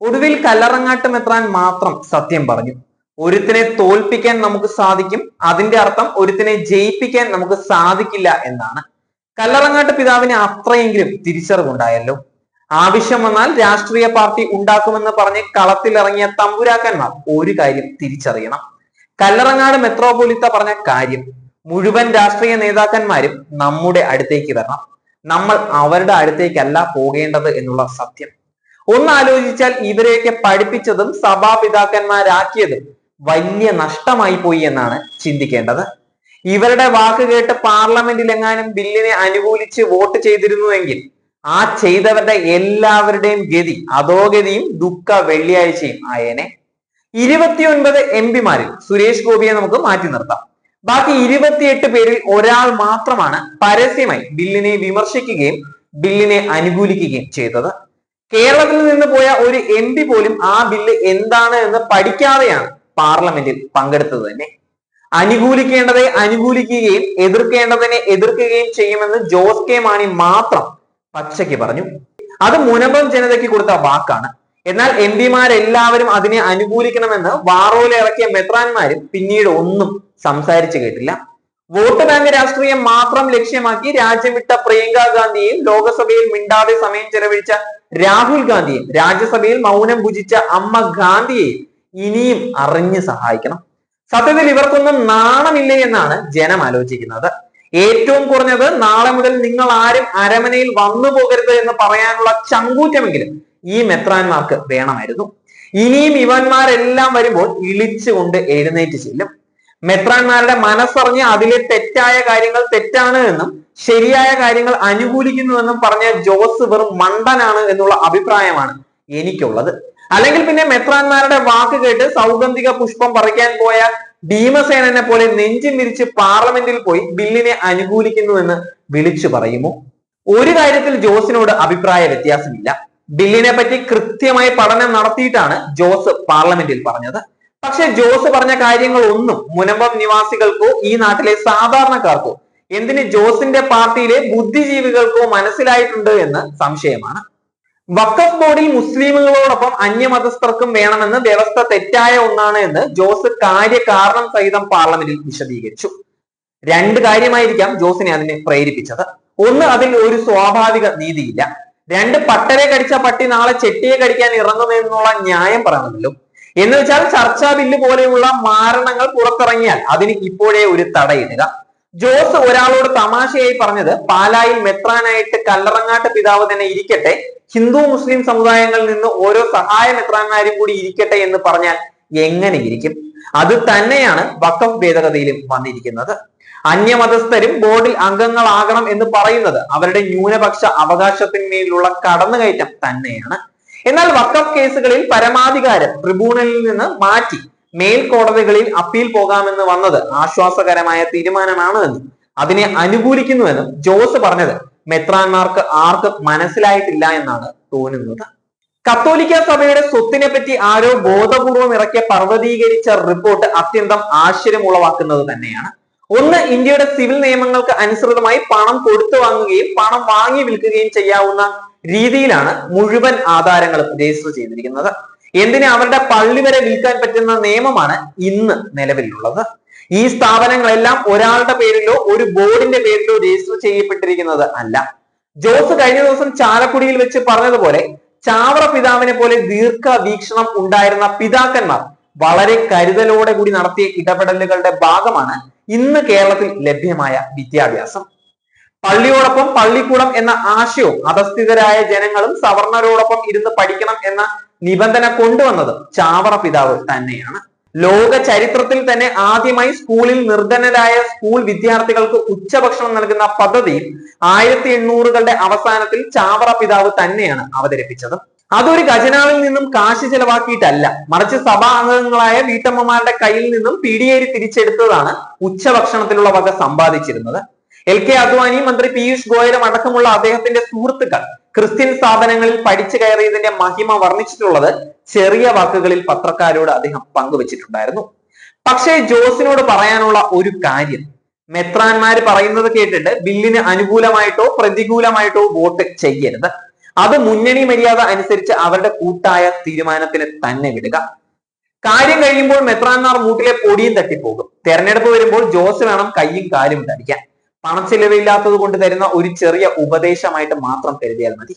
ഒടുവിൽ കല്ലറങ്ങാട്ടം മെത്രാൻ മാത്രം സത്യം പറഞ്ഞു. ഒരുത്തിനെ തോൽപ്പിക്കാൻ നമുക്ക് സാധിക്കും. അതിന്റെ അർത്ഥം ഒരുത്തിനെ ജയിപ്പിക്കാൻ നമുക്ക് സാധിക്കില്ല എന്നാണ്. കല്ലറങ്ങാട്ട് പിതാവിന് അത്രയെങ്കിലും തിരിച്ചറിവുണ്ടായല്ലോ. ആവശ്യം വന്നാൽ രാഷ്ട്രീയ പാർട്ടി ഉണ്ടാക്കുമെന്ന് പറഞ്ഞ് കളത്തിലിറങ്ങിയ തമ്പുരാക്കന്മാർ ഒരു കാര്യം തിരിച്ചറിയണം. കല്ലറങ്ങാട് മെത്രോപൊലിത്ത പറഞ്ഞ കാര്യം മുഴുവൻ രാഷ്ട്രീയ നേതാക്കന്മാരും നമ്മുടെ അടുത്തേക്ക് വരണം. നമ്മൾ അവരുടെ അടുത്തേക്കല്ല പോകേണ്ടത് എന്നുള്ള സത്യം. ഒന്ന് ആലോചിച്ചാൽ ഇവരെയൊക്കെ പഠിപ്പിച്ചതും സഭാപിതാക്കന്മാരാക്കിയതും വലിയ നഷ്ടമായി പോയി എന്നാണ് ചിന്തിക്കേണ്ടത്. ഇവരുടെ വാക്ക് കേട്ട് പാർലമെന്റിൽ എങ്ങാനും ബില്ലിനെ അനുകൂലിച്ച് വോട്ട് ചെയ്തിരുന്നുവെങ്കിൽ ആ ചെയ്തവരുടെ എല്ലാവരുടെയും ഗതി അധോഗതിയും ദുഃഖ വെള്ളിയാഴ്ചയും ആയേനെ. ഇരുപത്തിയൊൻപത് എം പിമാരിൽ സുരേഷ് ഗോപിയെ നമുക്ക് മാറ്റി നിർത്താം. ബാക്കി ഇരുപത്തിയെട്ട് പേരിൽ ഒരാൾ മാത്രമാണ് പരസ്യമായി ബില്ലിനെ വിമർശിക്കുകയും ബില്ലിനെ അനുകൂലിക്കുകയും ചെയ്തത്. കേരളത്തിൽ നിന്ന് പോയ ഒരു എം പി പോലും ആ ബില്ല് എന്താണ് എന്ന് പഠിക്കാതെയാണ് പാർലമെന്റിൽ പങ്കെടുത്തത് തന്നെ. അനുകൂലിക്കേണ്ടതെ അനുകൂലിക്കുകയും എതിർക്കേണ്ടതിനെ എതിർക്കുകയും ചെയ്യുമെന്ന് ജോസ് കെ മാണി മാത്രം പച്ചയ്ക്ക് പറഞ്ഞു. അത് മുനമ്പം ജനതയ്ക്ക് കൊടുത്ത വാക്കാണ്. എന്നാൽ എം പിമാരെല്ലാവരും അതിനെ അനുകൂലിക്കണമെന്ന് വാറോല ഇറക്കിയ മെത്രാന്മാരും പിന്നീട് ഒന്നും സംസാരിച്ചു കേട്ടില്ല. വോട്ട് ബാങ്ക് രാഷ്ട്രീയം മാത്രം ലക്ഷ്യമാക്കി രാജ്യം വിട്ട പ്രിയങ്ക ഗാന്ധിയെയും ലോകസഭയിൽ മിണ്ടാതെ സമയം ചെലവഴിച്ച രാഹുൽ ഗാന്ധിയെയും രാജ്യസഭയിൽ മൗനം ഭുജിച്ച അമ്മ ഗാന്ധിയെയും ഇനിയും അറിഞ്ഞ് സഹായിക്കണം. സത്യത്തിൽ ഇവർക്കൊന്നും നാണമില്ലേ എന്നാണ് ജനം ആലോചിക്കുന്നത്. ഏറ്റവും കുറഞ്ഞത് നാളെ മുതൽ നിങ്ങൾ ആരും അരമനയിൽ വന്നു പോകരുത് എന്ന് പറയാനുള്ള ചങ്കൂറ്റമെങ്കിലും ഈ മെത്രാന്മാർക്ക് വേണമായിരുന്നു. ഇനിയും ഇവന്മാരെല്ലാം വരുമ്പോൾ ഇളിച്ചുകൊണ്ട് എഴുന്നേറ്റ് ചെല്ലും. മെത്രാന്മാരുടെ മനസ്സറിഞ്ഞ് അതിലെ തെറ്റായ കാര്യങ്ങൾ തെറ്റാണ് എന്നും ശരിയായ കാര്യങ്ങൾ അനുകൂലിക്കുന്നുവെന്നും പറഞ്ഞ ജോസ് വെറും മണ്ടനാണ് എന്നുള്ള അഭിപ്രായമാണ് എനിക്കുള്ളത്. അല്ലെങ്കിൽ പിന്നെ മെത്രാന്മാരുടെ വാക്ക് കേട്ട് സൗഗന്ധിക പുഷ്പം പറിക്കാൻ പോയ ഭീമസേനനെ പോലെ നെഞ്ചും വിരിച്ച് പാർലമെന്റിൽ പോയി ബില്ലിനെ അനുകൂലിക്കുന്നുവെന്ന് വിളിച്ചു പറയുമോ? ഒരു കാര്യത്തിൽ ജോസിനോട് അഭിപ്രായ വ്യത്യാസമില്ല. ബില്ലിനെ പറ്റി കൃത്യമായി പഠനം നടത്തിയിട്ടാണ് ജോസ് പാർലമെന്റിൽ പറഞ്ഞത്. പക്ഷെ ജോസ് പറഞ്ഞ കാര്യങ്ങൾ ഒന്നും മുനമ്പം നിവാസികൾക്കോ ഈ നാട്ടിലെ സാധാരണക്കാർക്കോ എന്തിന് ജോസിന്റെ പാർട്ടിയിലെ ബുദ്ധിജീവികൾക്കോ മനസ്സിലായിട്ടുണ്ട് എന്ന് സംശയമാണ്. വക്കഫ് ബോർഡിൽ മുസ്ലിമുകളോടൊപ്പം അന്യമതസ്ഥർക്കും വേണമെന്ന് വ്യവസ്ഥ തെറ്റായ ഒന്നാണ് എന്ന് ജോസ് കാര്യകാരണം സഹിതം പാർലമെന്റിൽ വിശദീകരിച്ചു. രണ്ട് കാര്യമായിരിക്കാം ജോസിനെ അതിനെ പ്രേരിപ്പിച്ചത്. ഒന്ന് അതിൽ ഒരു സ്വാഭാവിക നീതിയില്ല. രണ്ട് പട്ടരെ കടിച്ച പട്ടി നാളെ ചെട്ടിയെ കടിക്കാൻ ഇറങ്ങുമെന്നുള്ള ന്യായം പറയണമല്ലോ. എന്ന് വെച്ചാൽ ചർച്ചാ ബില്ല് പോലെയുള്ള മാരണങ്ങൾ പുറത്തിറങ്ങിയാൽ അതിന് ഇപ്പോഴേ ഒരു തടയിടുക ജോസ് ഒരാളോട് തമാശയായി പറഞ്ഞത് പാലായിൽ മെത്രാനായിട്ട് കല്ലറങ്ങാട്ട് പിതാവ് തന്നെ ഇരിക്കട്ടെ ഹിന്ദു മുസ്ലിം സമുദായങ്ങളിൽ നിന്ന് ഓരോ സഹായ മെത്രാന്മാരും കൂടി ഇരിക്കട്ടെ എന്ന് പറഞ്ഞാൽ എങ്ങനെ ഇരിക്കും? അത് തന്നെയാണ് വക്കഫ് ഭേദഗതിയിലും വന്നിരിക്കുന്നത്. അന്യമതസ്ഥരും ബോർഡിൽ അംഗങ്ങളാകണം എന്ന് പറയുന്നത് അവരുടെ ന്യൂനപക്ഷ അവകാശത്തിന്മേലുള്ള കടന്നുകയറ്റം തന്നെയാണ്. എന്നാൽ വക്കഫ് കേസുകളിൽ പരമാധികാരം ട്രിബ്യൂണലിൽ നിന്ന് മാറ്റി മേൽക്കോടതികളിൽ അപ്പീൽ പോകാമെന്ന് വന്നത് ആശ്വാസകരമായ തീരുമാനമാണ് എന്നും. അതിനെ അനുകൂലിക്കുന്നുവെന്നും ജോസ് പറഞ്ഞത് മെത്രാന്മാർക്ക് ആർക്കും മനസ്സിലായിട്ടില്ല എന്നാണ് തോന്നുന്നത്. കത്തോലിക്ക സഭയുടെ സ്വത്തിനെ പറ്റി ആരോ ബോധപൂർവം ഇറക്കിയ പർവതീകരിച്ച റിപ്പോർട്ട് അത്യന്തം ആശ്ചര്യമുളവാക്കുന്നത് തന്നെയാണ്. ഒന്ന് ഇന്ത്യയുടെ സിവിൽ നിയമങ്ങൾക്ക് അനുസൃതമായി പണം കൊടുത്തു വാങ്ങുകയും പണം വാങ്ങി വിൽക്കുകയും ചെയ്യാവുന്ന രീതിയിലാണ് മുഴുവൻ ആധാരങ്ങളും രജിസ്റ്റർ ചെയ്തിരിക്കുന്നത്. എന്തിന് അവരുടെ പള്ളി വരെ വിൽക്കാൻ പറ്റുന്ന നിയമമാണ് ഇന്ന് നിലവിലുള്ളത്. ഈ സ്ഥാപനങ്ങളെല്ലാം ഒരാളുടെ പേരിലോ ഒരു ബോർഡിന്റെ പേരിലോ രജിസ്റ്റർ ചെയ്യപ്പെട്ടിരിക്കുന്നത് അല്ല. ജോസ് കഴിഞ്ഞ ദിവസം ചാലക്കുടിയിൽ വെച്ച് പറഞ്ഞതുപോലെ ചാവറ പിതാവിനെ പോലെ ദീർഘ വീക്ഷണം ഉണ്ടായിരുന്ന പിതാക്കന്മാർ വളരെ കരുതലോടെ കൂടി നടത്തിയ ഇടപെടലുകളുടെ ഭാഗമാണ് ഇന്ന് കേരളത്തിൽ ലഭ്യമായ വിദ്യാഭ്യാസം. പള്ളിയോടൊപ്പം പള്ളിക്കൂടം എന്ന ആശയവും അധസ്ഥിതരായ ജനങ്ങളും സവർണരോടൊപ്പം ഇരുന്ന് പഠിക്കണം എന്ന നിബന്ധന കൊണ്ടുവന്നത് ചാവറ പിതാവ് തന്നെയാണ്. ലോക ചരിത്രത്തിൽ തന്നെ ആദ്യമായി സ്കൂളിൽ നിർധനരായ സ്കൂൾ വിദ്യാർത്ഥികൾക്ക് ഉച്ചഭക്ഷണം നൽകുന്ന പദ്ധതി ആയിരത്തി എണ്ണൂറുകളുടെ അവസാനത്തിൽ ചാവറ പിതാവ് തന്നെയാണ് അവതരിപ്പിച്ചത്. അതൊരു ഖജനാവിൽ നിന്നും കാശ് ചെലവാക്കിയിട്ടല്ല മറിച്ച് സഭാ അംഗങ്ങളായ വീട്ടമ്മമാരുടെ കയ്യിൽ നിന്നും പിടിയേരി തിരിച്ചെടുത്തതാണ് ഉച്ചഭക്ഷണത്തിലുള്ള വക സമ്പാദിച്ചിരുന്നത്. എൽ കെ അദ്വാനി മന്ത്രി പീയൂഷ് ഗോയലും അടക്കമുള്ള അദ്ദേഹത്തിന്റെ സുഹൃത്തുക്കൾ ക്രിസ്ത്യൻ സ്ഥാപനങ്ങളിൽ പഠിച്ചു കയറിയതിന്റെ മഹിമ വർണിച്ചിട്ടുള്ളത് ചെറിയ വാക്കുകളിൽ പത്രക്കാരോട് അദ്ദേഹം പങ്കുവച്ചിട്ടുണ്ടായിരുന്നു. പക്ഷേ ജോസിനോട് പറയാനുള്ള ഒരു കാര്യം മെത്രാന്മാർ പറയുന്നത് കേട്ടിട്ട് ബില്ലിന് അനുകൂലമായിട്ടോ പ്രതികൂലമായിട്ടോ വോട്ട് ചെയ്യരുത്. അത് മുന്നണി മര്യാദ അനുസരിച്ച് അവരുടെ കൂട്ടായ തീരുമാനത്തിന് തന്നെ വിടുക. കാര്യം കഴിയുമ്പോൾ മെത്രാന്മാർ മൂട്ടിലെ പൊടിയും തട്ടിപ്പോകും. തെരഞ്ഞെടുപ്പ് വരുമ്പോൾ ജോസ് വേണം കയ്യും കാലും ധരിക്കാൻ. പണച്ചെലവില്ലാത്തത് കൊണ്ട് തരുന്ന ഒരു ചെറിയ ഉപദേശമായിട്ട് മാത്രം കരുതിയാൽ മതി.